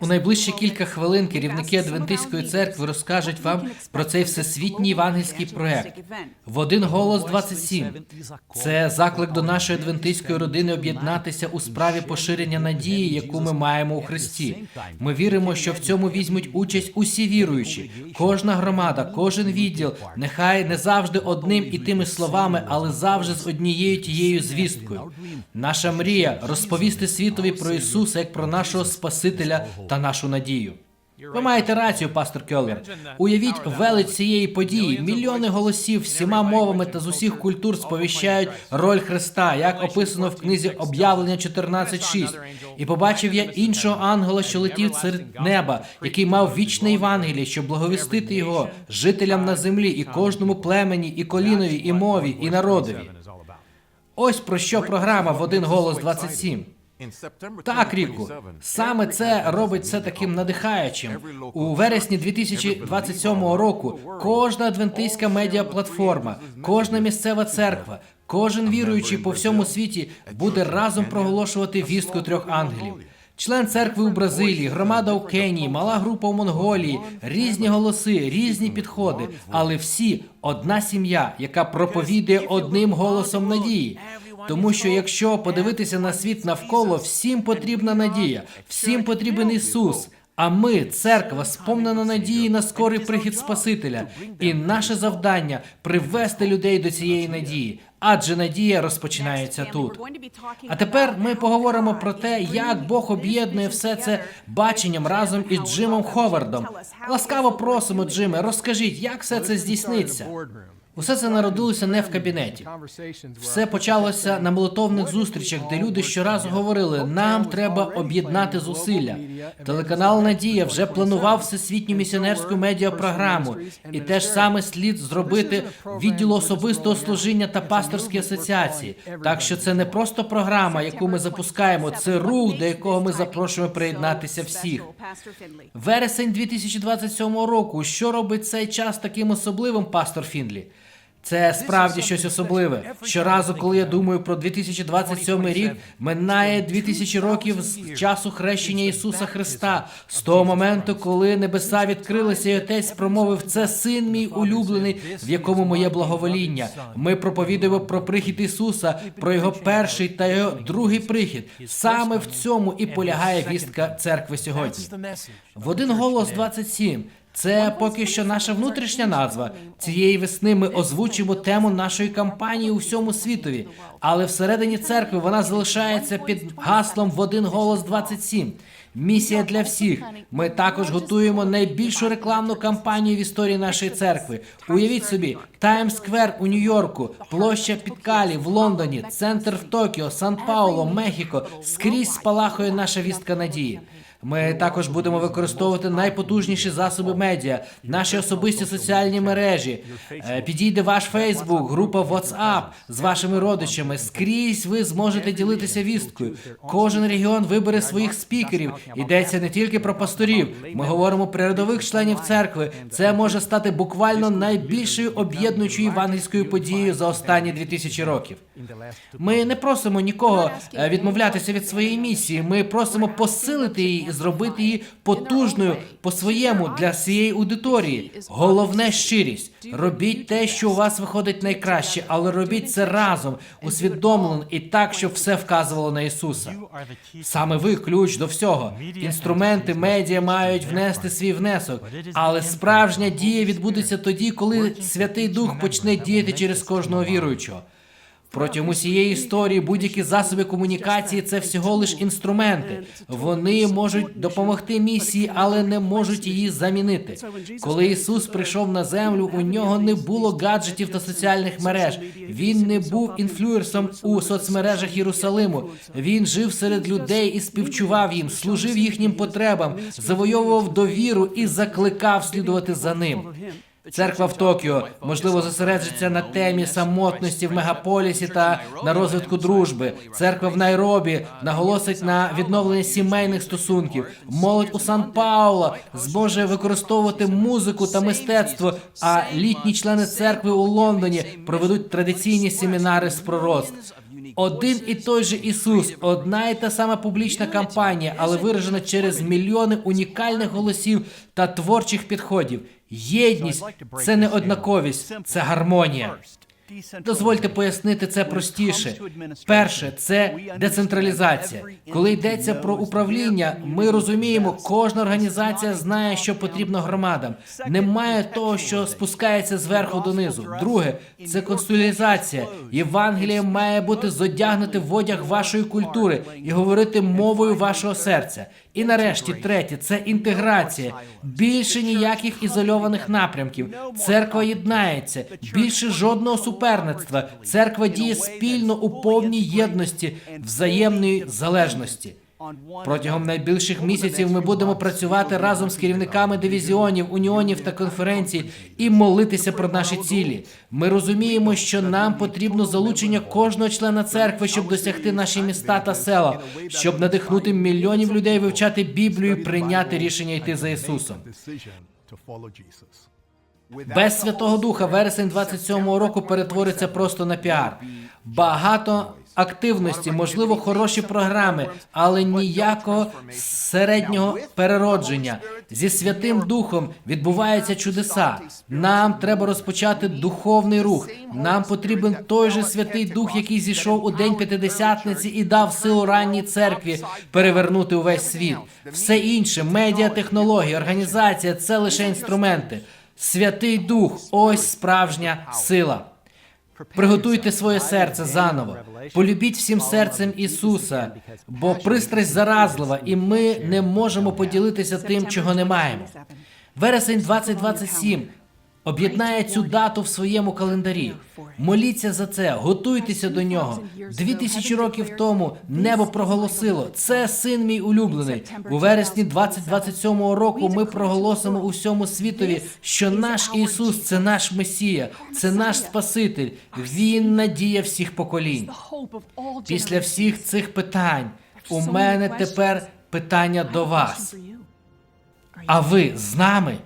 У найближчі кілька хвилин керівники Адвентистської церкви розкажуть вам про цей всесвітній євангельський проект. В один голос 27. Це заклик до нашої адвентистської родини об'єднатися у справі поширення надії, яку ми маємо у Христі. Ми віримо, що в цьому візьмуть участь усі віруючі, кожна громада, кожен відділ, нехай не завжди одним і тими словами, але завжди з однією тією звісткою. Наша мрія розповісти світові про Ісуса як про нашого Спасителя та нашу надію. Ви маєте рацію, пастор Кьоллер. Уявіть велич цієї події. Мільйони голосів всіма мовами та з усіх культур сповіщають роль Христа, як описано в книзі об'явлення 14.6. І побачив я іншого ангела, що летів серед неба, який мав вічне Євангеліє, щоб благовістити його жителям на землі і кожному племені, і колінові, і мові, і народові. Ось про що програма в один голос 27. Так, Ріку, саме це робить це таким надихаючим. У вересні 2027 року кожна адвентистська медіаплатформа, кожна місцева церква, кожен віруючий по всьому світі буде разом проголошувати вістку трьох ангелів. Член церкви у Бразилії, громада у Кенії, мала група у Монголії, різні голоси, різні підходи, але всі одна сім'я, яка проповідує одним голосом надії. Тому що якщо подивитися на світ навколо, всім потрібна надія, всім потрібен Ісус. А ми, церква, сповнена надії на скорий прихід Спасителя, і наше завдання привести людей до цієї надії, адже надія розпочинається тут. А тепер ми поговоримо про те, як Бог об'єднує все це баченням разом із Джимом Ховардом. Ласкаво просимо, Джиме, розкажіть, як все це здійсниться. Усе це народилося не в кабінеті. Все почалося на молитовних зустрічах, де люди щоразу говорили: нам треба об'єднати зусилля. Телеканал Надія вже планував всесвітню місіонерську медіапрограму, і те ж саме слід зробити відділу особистого служіння та пасторські асоціації. Так що це не просто програма, яку ми запускаємо, це рух, до якого ми запрошуємо приєднатися всіх. Вересень 2027 року. Що робить цей час таким особливим, пастор Фінлі? Це справді щось особливе. Щоразу, коли я думаю про 2027 рік, минає 2000 років з часу хрещення Ісуса Христа, з того моменту, коли небеса відкрилися, і Отець промовив: це син мій улюблений, в якому моє благовоління. Ми проповідуємо про прихід Ісуса, про його перший та його другий прихід. Саме в цьому і полягає вістка церкви сьогодні. В один голос 27. Це поки що наша внутрішня назва. Цієї весни ми озвучимо тему нашої кампанії у всьому світові, але всередині церкви вона залишається під гаслом в один голос 27. Місія для всіх. Ми також готуємо найбільшу рекламну кампанію в історії нашої церкви. Уявіть собі, Таймс-сквер у Нью-Йорку, площа Підкалі в Лондоні, центр в Токіо, Сан-Пауло, Мехіко. Скрізь спалахує наша вістка надії. Ми також будемо використовувати найпотужніші засоби медіа, наші особисті соціальні мережі. Е, Підійде ваш Фейсбук, група WhatsApp з вашими родичами. Скрізь ви зможете ділитися вісткою. Кожен регіон вибере своїх спікерів. Йдеться не тільки про пасторів. Ми говоримо про рядових членів церкви. Це може стати буквально найбільшою об'єднуючою євангельською подією за останні 2000 років. Ми не просимо нікого е, відмовлятися від своєї місії. Ми просимо посилити її і зробити її потужною по-своєму для всієї аудиторії. Головне щирість. Робіть те, що у вас виходить найкраще, але робіть це разом, усвідомлено і так, щоб все вказувало на Ісуса. Саме ви ключ до всього. Інструменти медіа мають внести свій внесок, але справжня дія відбудеться тоді, коли Святий Дух почне діяти через кожного віруючого. Протягом усієї історії будь-які засоби комунікації це всього лиш інструменти. Вони можуть допомогти місії, але не можуть її замінити. Коли Ісус прийшов на землю, у нього не було гаджетів та соціальних мереж. Він не був інфлюерсом у соцмережах Єрусалиму. Він жив серед людей і співчував їм, служив їхнім потребам, завойовував довіру і закликав слідувати за ним. Церква в Токіо можливо зосереджиться на темі самотності в мегаполісі та на розвитку дружби. Церква в Найробі наголосить на відновленні сімейних стосунків. Молодь у Сан Пауло зможе використовувати музику та мистецтво. А літні члени церкви у Лондоні проведуть традиційні семінари з пророцтв. Один і той же Ісус, одна і та сама публічна кампанія, але виражена через мільйони унікальних голосів та творчих підходів. Єдність це не однаковість, це гармонія. Дозвольте пояснити це простіше. Перше, це децентралізація. Коли йдеться про управління, ми розуміємо, кожна організація знає, що потрібно громадам. Немає того, що спускається зверху донизу. Друге, це консолідація. Євангеліє має бути зодягнути в одяг вашої культури і говорити мовою вашого серця. І нарешті, третє, це інтеграція. Більше ніяких ізольованих напрямків. Церква єднається. Більше жодного суперництва. Церква діє спільно у повній єдності, взаємної залежності. Протягом найбільших місяців ми будемо працювати разом з керівниками дивізіонів, уніонів та конференцій і молитися про наші цілі. Ми розуміємо, що нам потрібно залучення кожного члена церкви, щоб досягти наші міста та села, щоб надихнути мільйонів людей вивчати Біблію, і прийняти рішення йти за Ісусом. Без Святого Духа вересень 27-го року перетвориться просто на піар. Багато активності, можливо, хороші програми, але ніякого середнього переродження. Зі Святим Духом відбуваються чудеса. Нам треба розпочати духовний рух. Нам потрібен той же Святий Дух, який зійшов у день П'ятидесятниці і дав силу ранній церкві перевернути увесь світ. Все інше, медіа, технології, організація це лише інструменти. Святий Дух ось справжня сила. Приготуйте своє серце заново. Полюбіть всім серцем Ісуса, бо пристрасть заразлива, і ми не можемо поділитися тим, чого не маємо. Вересень 2027 об'єднає цю дату в своєму календарі. Моліться за це, готуйтеся до нього. Дві тисячі років тому небо проголосило: це син мій улюблений. У вересні 2027 року ми проголосимо усьому світові, що наш Ісус це наш Месія, це наш Спаситель. Він надія всіх поколінь. Після всіх цих питань у мене тепер питання до вас. А ви з нами?